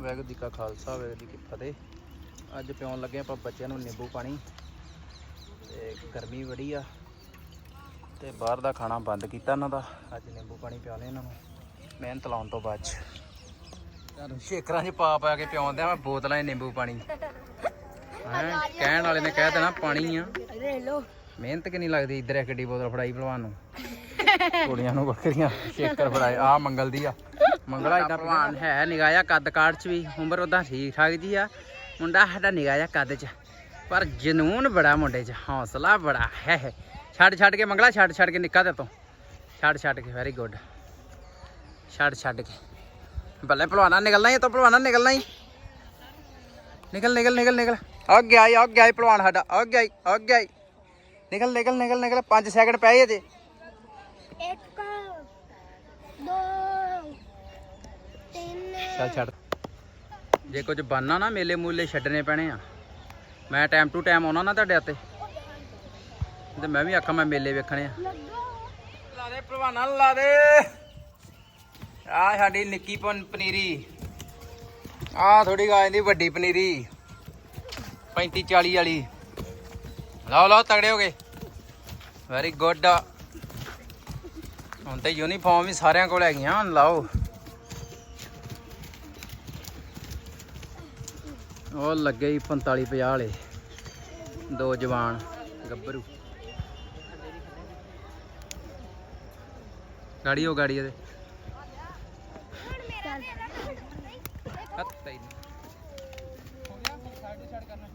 ਵਾਹਿਗੁਰੂ ਜੀ ਕਾ ਖਾਲਸਾ ਵਾਹਿਗੁਰੂ ਜੀ ਕੀ ਫਤਿਹ। ਅੱਜ ਪਿਉਣ ਲੱਗੇ ਆਪਾਂ ਬੱਚਿਆਂ ਨੂੰ ਨਿੰਬੂ ਪਾਣੀ। ਤੇ ਗਰਮੀ ਬੜੀ ਆ। ਤੇ ਬਾਹਰ ਦਾ ਖਾਣਾ ਬੰਦ ਕੀਤਾ ਇਹਨਾਂ ਦਾ। ਅੱਜ ਨਿੰਬੂ ਪਾਣੀ ਪਿਆਉਣੇ ਇਹਨਾਂ ਨੂੰ। ਮਿਹਨਤ ਲਾਉਣ ਤੋਂ ਬਾਅਦ ਚ। ਸ਼ੇਕਰਾਂ 'ਚ ਪਾ ਪਾ ਕੇ ਪਿਆਉਂਦੇ ਆ ਮੈਂ ਬੋਤਲਾਂ 'ਚ ਨਿੰਬੂ ਪਾਣੀ। ਹੈਂ ਕਹਿਣ ਵਾਲੇ ਨੇ ਕਹਿ ਦੇਣਾ ਪਾਣੀ ਆ। ਲੈ ਲੋ ਮਿਹਨਤ ਕਿੰਨੀ ਲੱਗਦੀ ਇੱਧਰ ਇੱਕ ਡੀ ਬੋਤਲ ਫੜਾਈ ਭਲਵਾਨ ਨੂੰ। ਕੁੜੀਆਂ ਨੂੰ ਬੱਕਰੀਆਂ ਸ਼ੇਕਰ ਫੜਾਏ ਆ ਮੰਗਲ ਦੀ ਆ। ਮੰਗਲਾ ਇਦਾਂ ਭਲਵਾਨ ਹੈ ਨਿਗਾਇਆ ਕੱਦ ਕਾੜ ਚ ਵੀ, ਉਮਰ ਉਹਦਾ ਠੀਕ ਠਾਕ ਜੀ ਆ। ਮੁੰਡਾ ਸਾਡਾ ਨਿਗਾਇਆ ਕੱਦ ਚ, ਪਰ ਜਨੂਨ ਬੜਾ ਮੁੰਡੇ ਚ, ਹੌਸਲਾ ਬੜਾ ਹੈ। ਛੱਡ ਛੱਡ ਕੇ ਮੰਗਲਾ, ਛੱਡ ਛੱਡ ਕੇ ਨਿੱਕਾ ਤੇ ਤੋਂ। ਛੱਡ ਛੱਡ ਕੇ ਵੈਰੀ ਗੁੱਡ ਛੱਡ ਛੱਡ ਕੇ। ਬੱਲੇ ਭਲਵਾਨਾ ਨਿਕਲਣਾ ਹੀ ਤੋਂ ਭਲਵਾਨਾ ਨਿਕਲਣਾ ਹੀ। ਨਿਕਲ ਨਿਕਲ ਨਿਕਲ ਨਿਕਲ। ਆ ਗਿਆ ਆ ਗਿਆ ਭਲਵਾਨ ਸਾਡਾ ਆ ਗਿਆ ਆ ਗਿਆ ਨਿਕਲ ਨਿਕਲ ਨਿਕਲ ਨਿਕਲ 5 ਸੈਕਿੰਡ ਪਏ ਇਹਦੇ ਇੱਕ ਦੋ ਤਿੰਨ ਚੱਲ ਛੱਡ। ਜੇ ਕੁਝ ਬਣਨਾ ਨਾ, ਮੇਲੇ ਮੂਲੇ ਛੱਡਣੇ ਪੈਣੇ ਆ। ਮੈਂ ਟਾਈਮ ਟੂ ਟਾਈਮ ਆਉਣਾ ਨਾ ਤੁਹਾਡੇ ਹੱਥੇ ਤੇ ਮੈਂ ਵੀ ਆਖਾਂ ਮੈਂ ਮੇਲੇ ਵੇਖਣੇ ਆ। ਲਾ ਦੇ, ਭਲਵਾਨਾਂ ਲਾ ਦੇ। ਆ ਸਾਡੀ ਨਿੱਕੀ ਪਨੀਰੀ। ਆ ਥੋੜੀ ਗਾਂ ਦੀ ਵੱਡੀ ਪਨੀਰੀ। 35 40 ਵਾਲੀ। ਲਓ ਲਓ, ਤਗੜੇ ਹੋ ਗਏ। ਵੈਰੀ ਗੁੱਡ ਹੁਣ ਤੇ ਯੂਨੀਫਾਰਮ ਵੀ ਸਾਰਿਆਂ ਕੋਲ ਹੈਗੀਆਂ ਲਾਓ। ਉਹ ਲੱਗੇ ਹੀ 45 50 ਵਾਲੇ। ਦੋ ਜਵਾਨ ਗੱਭਰੂ। ਗਾੜੀ ਹੋ ਗਾੜੀ ਇਹਦੇ। ਹੋ ਗਿਆ ਸਾਈਡ ਤੋਂ ਕਰਨਾ